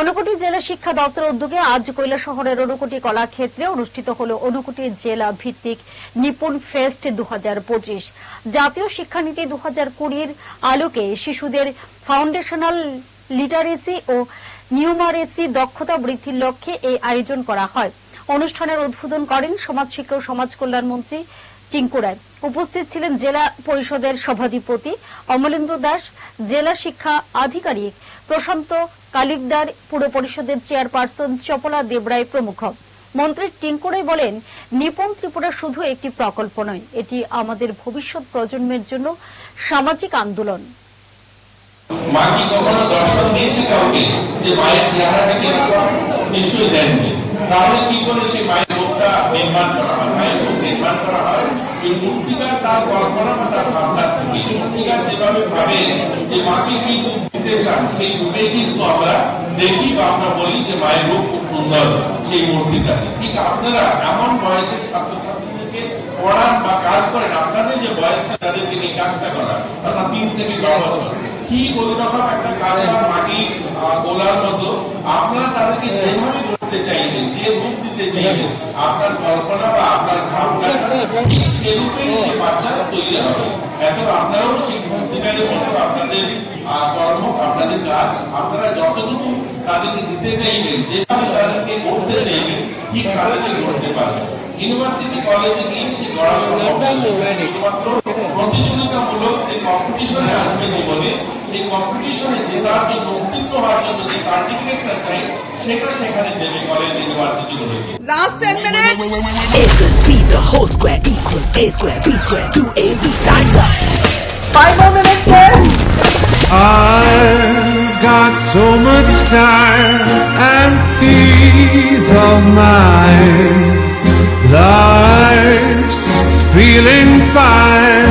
ঊনকোটি জেলা শিক্ষা দপ্তর উদ্যোগে আজ কৈলা শহরের অনুকুটি কলাক্ষেত্রে অনুষ্ঠিত হল অনুকুটি জেলা ভিত্তিক নিপুণ ফেস্ট দু হাজার পঁচিশ। জাতীয় শিক্ষানীতি দু হাজার কুড়ির আলোকে শিশুদের ফাউন্ডেশনাল লিটারেসি ও নিউমারেসি দক্ষতা বৃদ্ধির লক্ষ্যে এই আয়োজন করা হয়। অনুষ্ঠানের উদ্বোধন করেন সমাজ শিক্ষা ও সমাজ কল্যাণ মন্ত্রী টিঙ্কু উপস্থিত ছিলেন জেলা পরিষদের সভাধিপতি অমলেন্দু দাস, জেলা শিক্ষা আধিকারিক প্রশান্ত কালিকদার, পুর পরিষদের চেয়ারপারসন চপলা দেবরায় প্রমুখ। মন্ত্রী টিঙ্কুরাই বলেন, নিপন ত্রিপুরা শুধু একটি প্রকল্প নয়, এটি আমাদের ভবিষ্যৎ প্রজন্মের জন্য সামাজিক আন্দোলন। মা কখনো দর্শন দিয়েছে কাউকে? যে মায়ের চেহারাটা নিশ্চয়ই দেননি। তাহলে কি করে সেই মায়ের মুখটা নির্মাণ করা হয়? মায়ের মুখ নির্মাণ করা হয়? এই মূর্তিকার তার কল্পনা বা তার ভাবনা থেকে মূর্তিকার যেভাবে ভাবে যে মাকে কি রূপ দিতে চান, সেই রূপে কিন্তু আমরা দেখি বা আমরা বলি যে মায়ের রূপ খুব সুন্দর সেই মূর্তিকারে ঠিক আপনারা এমন বয়সের ছাত্রছাত্রীদেরকে পড়ান বা কাজ করেন, আপনাদের যে বয়সটা তাদেরকে নিয়ে কাজটা করা অর্থাৎ তিন থেকে ছ বছর। ঠিক ওই রকম একটা কাঁচা মাটি গোলার মতো, আপনারা তাদেরকে যেভাবে করতে চাইবেন যে রূপ দিতে চাইবেন আপনার কল্পনা বা আপনার ভাবনাটা ঠিক সেরূপেই সে বাচ্চারা তৈরি হবে। এত আপনারাও সেই মূর্তিকারের মতো আপনাদের কর্ম, আপনাদের কাজ, আপনারা যতটুকু তাদেরকে দিতে চাইবেন, যেভাবে তাদেরকে করতে চাইবেন, ঠিক তাদেরকে করতে পারবেন। ইউনিভার্সিটি কলেজে গিয়ে সে গড়া শুধুমাত্র প্রতিযোগিতামূলক যে কম্পিটিশনে আসবে সেই কম্পিটিশনে জেতার জন্য উত্তীর্ণ হওয়ার জন্য যে সার্টিফিকেটটা চাই সেটা সেখানে দেবে কলেজ ইউনিভার্সিটি গুলোকে Last 10 minutes. A plus B, the whole square equals A square, B square, 2AB times up. Five more minutes left. I've got so much time and peace of mind. Life's feeling fine.